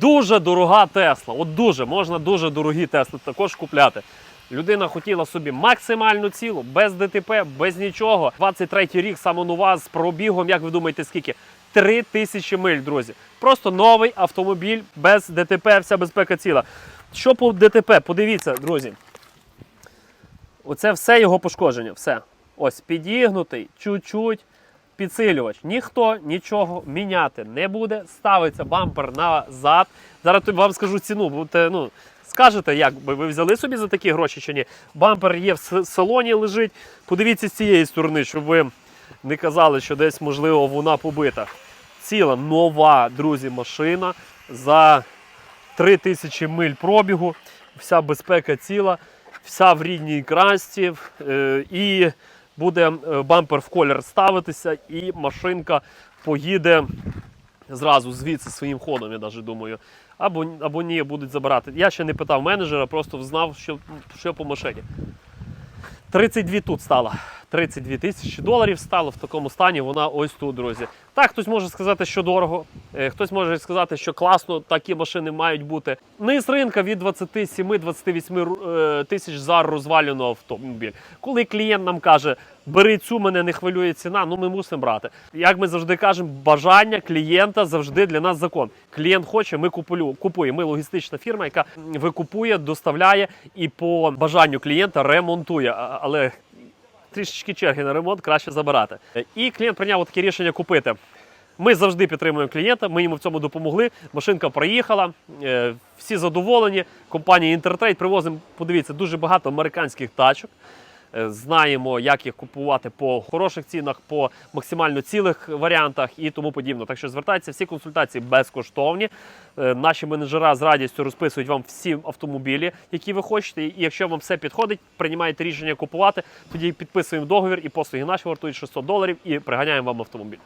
Дуже дорога Тесла. От дуже можна дуже дорогі Тесли також купляти. Людина хотіла собі максимальну цілу, без ДТП, без нічого. 23-й рік самонова з пробігом, як ви думаєте, скільки? 3 тисячі миль, друзі. Просто новий автомобіль без ДТП, вся безпека ціла. Що по ДТП? Подивіться, друзі. Оце все його пошкодження. Все. Ось підігнутий, чуть-чуть підсилювач. Ніхто нічого міняти не буде. Ставиться бампер назад. Зараз вам скажу ціну. Будете, ну, скажете, як би ви взяли собі за такі гроші чи ні. Бампер є в салоні лежить. Подивіться з цієї сторони, щоб ви не казали, що десь, можливо, вона побита. Ціла нова, друзі, машина за 3000 миль пробігу. Вся безпека ціла, вся в рідній красті. е, І буде е, бампер в колір ставитися, і машинка поїде зразу звідси своїм ходом, я навіть думаю. Або, або ні, будуть забирати. Я ще не питав менеджера, просто знав, що, що по машині. 32 тут стала. 32 тисячі доларів стало в такому стані. Вона ось тут, друзі. Так, хтось може сказати, що дорого, е, хтось може сказати, що класно, такі машини мають бути. Низ ринка від 27-28 е, тисяч за розвалений автомобіль. Коли клієнт нам каже, бери цю, мене не хвилює ціна, ну ми мусимо брати. Як ми завжди кажемо, бажання клієнта завжди для нас закон. Клієнт хоче, ми купуємо. Ми логістична фірма, яка викупує, доставляє і по бажанню клієнта ремонтує. Але трішечки черги на ремонт краще забирати. І клієнт прийняв таке рішення купити. Ми завжди підтримуємо клієнта, ми йому в цьому допомогли. Машинка проїхала, е, всі задоволені. Компанія Інтертрейд привозимо, подивіться, дуже багато американських тачок. Е, Знаємо, як їх купувати по хороших цінах, по максимально цілих варіантах і тому подібне. Так що звертайтеся, всі консультації безкоштовні. Е, Наші менеджера з радістю розписують вам всі автомобілі, які ви хочете. І якщо вам все підходить, приймаєте рішення купувати, тоді підписуємо договір і послуги наші вартують 600 доларів і приганяємо вам автомобіль.